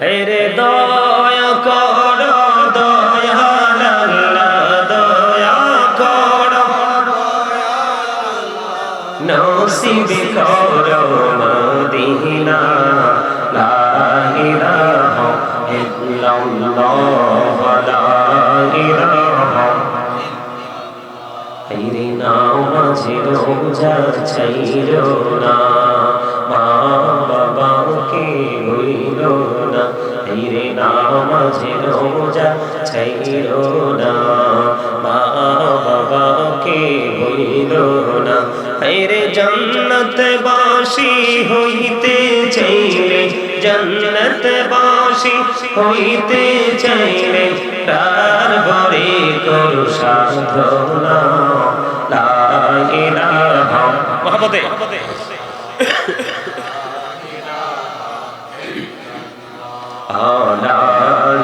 হেরে দয়া কর আল্লাহ, দয়া কর। নসিব কর মদিনা, লা ইলাহা ইল্লাল্লাহ, লা ইলাহা। হাইরে নাও মাঝে রোজা চাইল না। মাঝে রোজা না মা বাবাকে হইল না হাইরে জন্নত বাসি হইতে চাইলে জন্নত বাসি হইতে চাইলে তার বরে করু সাধনা লা মহব্বতে লা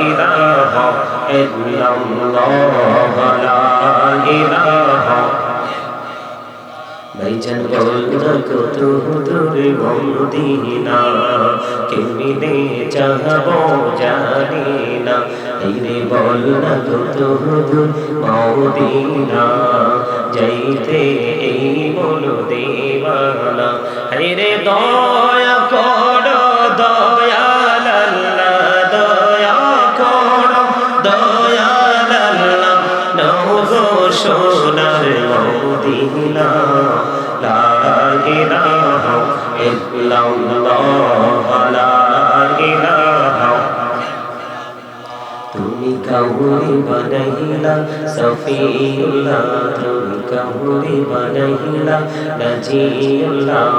ইলাহা ইল্লাল্লাহ লা ইলাহা ভাইজান বলনা কত দূরে মদিনা কেমিনে চাহব জানি না এইরে বলনা কত দূর মদিনা যাইতে এই মন দেওয়ানা হাইরে দয়া কর তুমি কাউরি বানাইলা সফিউল্লাহ তুমি কাউরি বানাইলা নজিউল্লাহ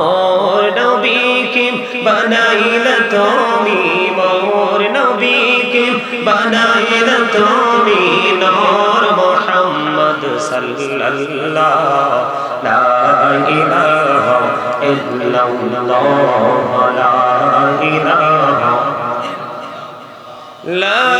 মোর নবীকে বানাইলা তুমি মোর নবীকে বানাইলা তুমি নূর মুহাম্মদ সাল্লাল্লাহ লা ইলাহা ইল্লাল্লাহ লা ইলাহা لا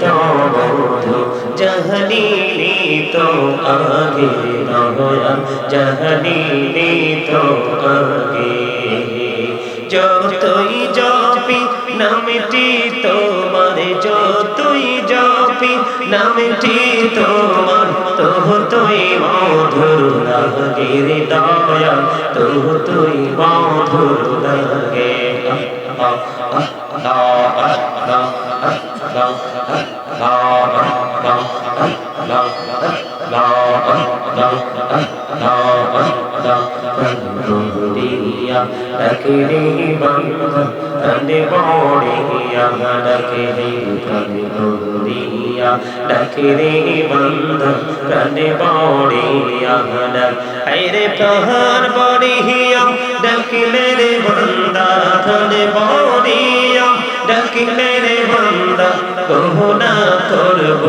तो बंधु जहनीली तो आगे रहोया जहनीली तो आगे जो তুই জপি নামটি তোমার যো তুই জপি নামটি তোমার তবু তুই মধুর লাগে রে দয়া তবু তুই মধুর লাগে আহ আহ আহ প্রহার বড়িয়া ডাকিলে রে বন্দা তনে বড়িয়া ডাকিলে রে বন্দা কহনা করব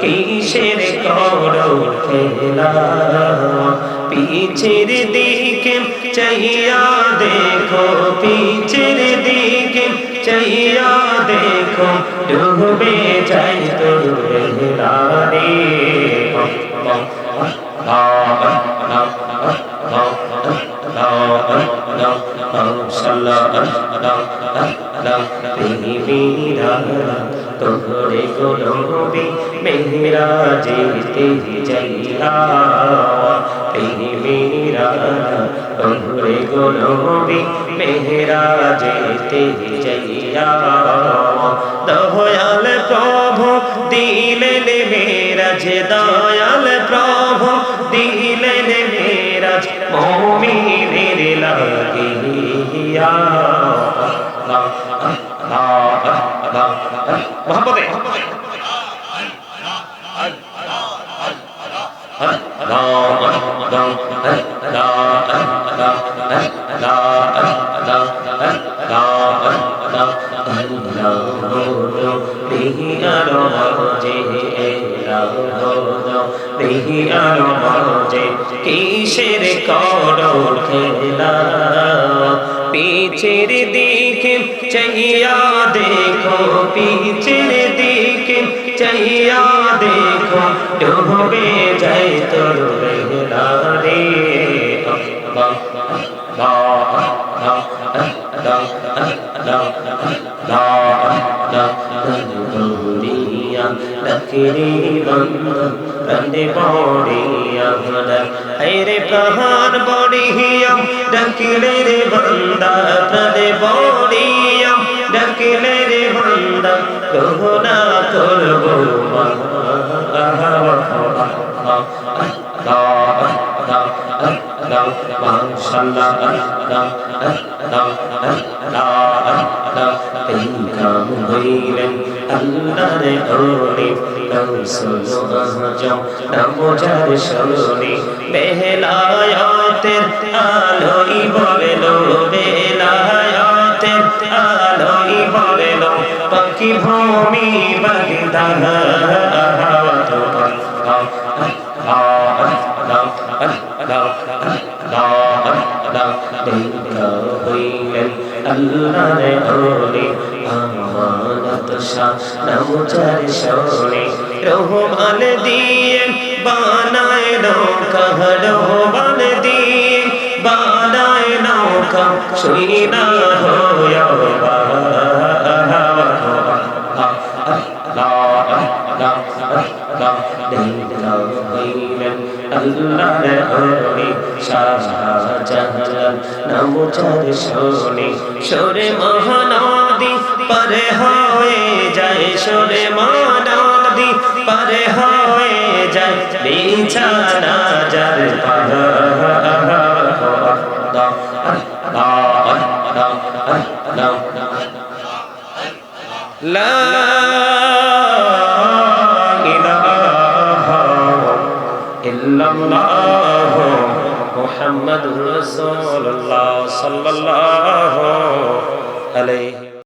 কিসের করো খেলা? পিছের দিকে চাইয়া দেখো পিছের দিকে চাইয়া দেখো ডুবে যাই তো রে তোরে গোলবি মেহরা যেতে যাইয়া তেহি মেরা তোরে গোলবি মেহরা যেতে যাইয়া দয়াল প্রভু, দিলেন মেরাজ, দয়াল প্রভু, দিলেন মেরাজ, মমিনের লাগিয়া। মোহাম্মদে কিসের করো খেলা? পিছের দিকে চাইয়া দেখো পিছের দিকে চাইয়া দেখো ডুবে যাই তোর বেলা রে রে প্রহার বড়িয়া ডাকিলে রে বন্দা প্রাণে বড়িয়া ডাকিলে রে বন্দা গহনা করব হইলেন আল্লাহরে ওলি নমজার শোনি বেলায়াতের আলোই বলেলো বেলায়াতের আলোই বলেলো পাখি ভূমি হইলেন আল্লাহরে ওলি আমানত শাহ নমজার শোনি রহমান দিয়ে বানায় নৌকা রহমান দিয়ে বানায় নৌকা শুই না হইয়া সরে মহানদী পরে হয়ে সরে মহানদী পরে হয়ে যায় বিছানা যার লা ইল্লাল্লাহ মুহাম্মাদুর